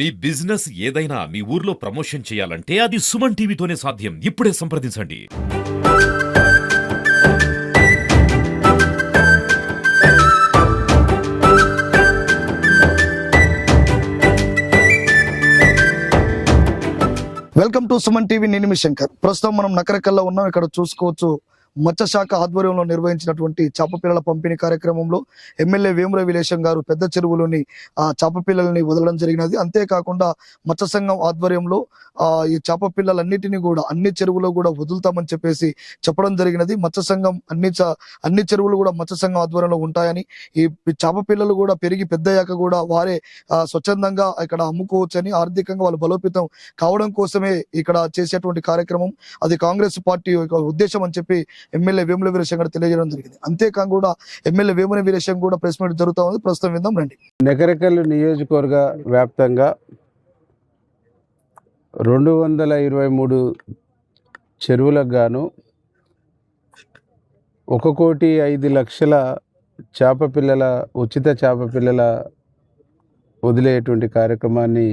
మీ business ఏదైనా మీ ఊర్లో promotion చేయాలంటే అది సుమన్ టీవీతోనే సాధ్యం. ఇప్పుడే సంప్రదించండి. వెల్కమ్ టు సుమన్ టీవీ నేను శంకర్. ప్రస్తుతం మనం నకరకల్లో ఉన్నాం. ఇక్కడ చూసుకోవచ్చు మత్స్యశాఖ ఆధ్వర్యంలో నిర్వహించినటువంటి చేప పిల్లల పంపిణీ కార్యక్రమంలో ఎమ్మెల్యే వేముల విలేశం గారు పెద్ద చెరువులోని ఆ చేపపిల్లల్ని వదలడం జరిగినది. అంతేకాకుండా మత్స్య సంఘం ఆధ్వర్యంలో ఆ ఈ చేపపిల్లలన్నిటినీ కూడా అన్ని చెరువులో కూడా వదులుతామని చెప్పేసి చెప్పడం జరిగినది. మత్స్య సంఘం అన్ని అన్ని చెరువులు కూడా మత్స్య సంఘం ఆధ్వర్యంలో ఉంటాయని ఈ చేపపిల్లలు కూడా పెరిగి పెద్దయ్యాక కూడా వారే స్వచ్ఛందంగా ఇక్కడ అమ్ముకోవచ్చని ఆర్థికంగా వాళ్ళు బలోపేతం కావడం కోసమే ఇక్కడ చేసేటువంటి కార్యక్రమం. అది కాంగ్రెస్ పార్టీ యొక్క ఉద్దేశం అని చెప్పి ఎమ్మెల్యే వేముల వీరేశం కూడా తెలియజేయడం జరిగింది. అంతేకాకుండా కూడా ఎమ్మెల్యే వేముల వీరేశం కూడా ప్రెస్ మీట్ జరుగుతా ఉంది. ప్రస్తుతం విందాం రండి. నగరకల్లు నియోజకవర్గ వ్యాప్తంగా రెండు వందల ఇరవై మూడు చెరువులకు గాను ఒక కోటి ఐదు లక్షల చేప పిల్లల ఉచిత చేప పిల్లల వదిలేటువంటి కార్యక్రమాన్ని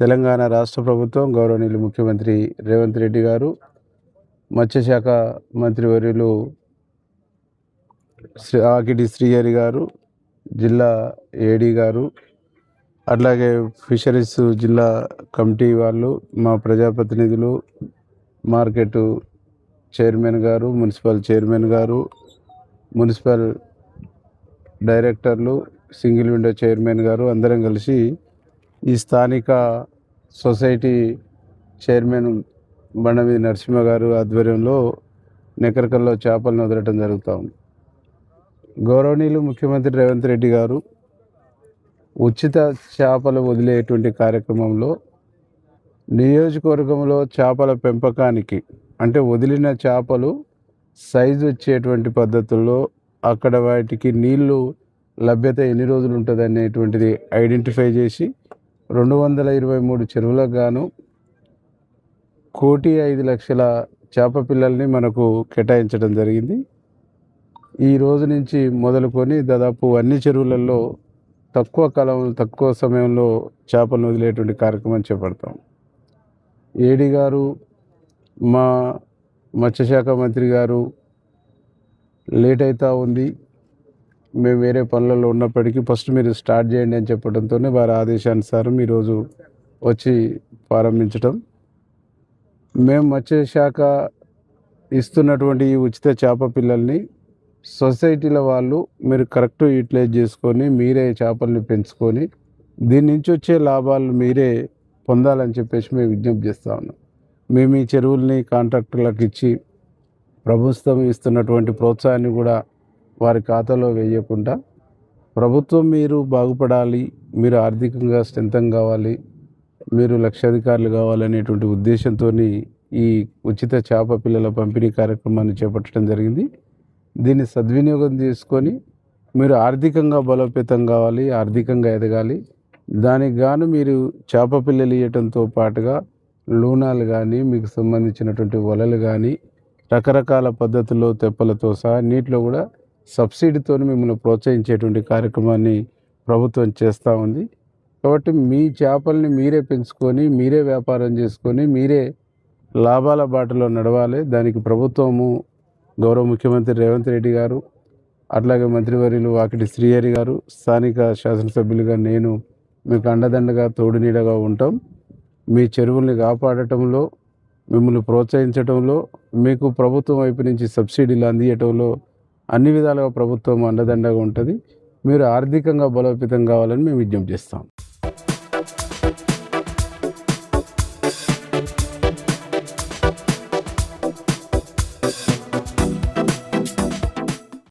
తెలంగాణ రాష్ట్ర ప్రభుత్వం గౌరవనీయులు ముఖ్యమంత్రి రేవంత్ రెడ్డి గారు మత్స్యశాఖ మంత్రివర్యులు శ్రీ ఆకిటి శ్రీహరి గారు జిల్లా ఏడీ గారు అట్లాగే ఫిషరీస్ జిల్లా కమిటీ వాళ్ళు మా ప్రజాప్రతినిధులు మార్కెట్ చైర్మన్ గారు మున్సిపల్ చైర్మన్ గారు మున్సిపల్ డైరెక్టర్లు సింగిల్ విండో చైర్మన్ గారు అందరం కలిసి ఈ స్థానిక సొసైటీ చైర్మన్ బండమీది నరసింహ గారు ఆధ్వర్యంలో నెకరకల్లో చేపలను వదలటం జరుగుతూ ఉంది. గౌరవనీయులు ముఖ్యమంత్రి రేవంత్ రెడ్డి గారు ఉచిత చేపలు వదిలేటువంటి కార్యక్రమంలో నియోజకవర్గంలో చేపల పెంపకానికి అంటే వదిలిన చేపలు సైజు వచ్చేటువంటి పద్ధతుల్లో అక్కడ వాటికి నీళ్ళు లభ్యత ఎన్ని రోజులు ఉంటుంది అనేటువంటిది ఐడెంటిఫై చేసి రెండు వందల ఇరవై మూడు చెరువులకు గాను కోటి ఐదు లక్షల చేప పిల్లల్ని మనకు కేటాయించడం జరిగింది. ఈ రోజు నుంచి మొదలుకొని దాదాపు అన్ని చెరువులలో తక్కువ కాలం తక్కువ సమయంలో చేపలను వదిలేటువంటి కార్యక్రమం చేపడతాం. ఏడి గారు మా మత్స్యశాఖ మంత్రి గారు లేట్ అవుతూ ఉంది. మేము వేరే పనులలో ఉన్నప్పటికీ ఫస్ట్ మీరు స్టార్ట్ చేయండి అని చెప్పడంతోనే వారి ఆదేశానుసారం ఈరోజు వచ్చి ప్రారంభించడం మేము మత్స్యశాఖ ఇస్తున్నటువంటి ఈ ఉచిత చేప పిల్లల్ని సొసైటీల వాళ్ళు మీరు కరెక్ట్ యూటిలైజ్ చేసుకొని మీరే చేపల్ని పెంచుకొని దీని నుంచి వచ్చే లాభాలు మీరే పొందాలని చెప్పేసి మేము విజ్ఞప్తి చేస్తా ఉన్నాం. మేము ఈ చెరువుల్ని కాంట్రాక్టర్లకు ఇచ్చి ప్రభుత్వం ఇస్తున్నటువంటి ప్రోత్సాహాన్ని కూడా వారి ఖాతాలో వేయకుండా ప్రభుత్వం మీరు బాగుపడాలి మీరు ఆర్థికంగా స్ట్రెంతం కావాలి మీరు లక్షాధికారులు కావాలనేటువంటి ఉద్దేశంతో ఈ ఉచిత చేప పిల్లల పంపిణీ కార్యక్రమాన్ని చేపట్టడం జరిగింది. దీన్ని సద్వినియోగం చేసుకొని మీరు ఆర్థికంగా బలోపేతం కావాలి ఆర్థికంగా ఎదగాలి. దానికి గాను మీరు చేప పిల్లలు ఇవ్వటంతో పాటుగా లూనాలు కానీ మీకు సంబంధించినటువంటి వలలు కానీ రకరకాల పద్ధతుల్లో తెప్పలతో సహా నీటిలో కూడా సబ్సిడీతో మిమ్మల్ని ప్రోత్సహించేటువంటి కార్యక్రమాన్ని ప్రభుత్వం చేస్తూ ఉంది. కాబట్టి మీ చేపల్ని మీరే పెంచుకొని మీరే వ్యాపారం చేసుకొని మీరే లాభాల బాటలో నడవాలి. దానికి ప్రభుత్వము గౌరవ ముఖ్యమంత్రి రేవంత్ రెడ్డి గారు అట్లాగే మంత్రివర్యులు వాకిటి శ్రీహరి గారు స్థానిక శాసనసభ్యులుగా నేను మీకు అండదండగా తోడు నీడగా ఉంటాం. మీ చెరువుల్ని కాపాడటంలో మిమ్మల్ని ప్రోత్సహించడంలో మీకు ప్రభుత్వం వైపు నుంచి సబ్సిడీలు అందియటంలో అన్ని విధాలుగా ప్రభుత్వం అండదండగా ఉంటుంది. మీరు ఆర్థికంగా బలోపేతం కావాలని మేము విజ్ఞప్తి చేస్తాం.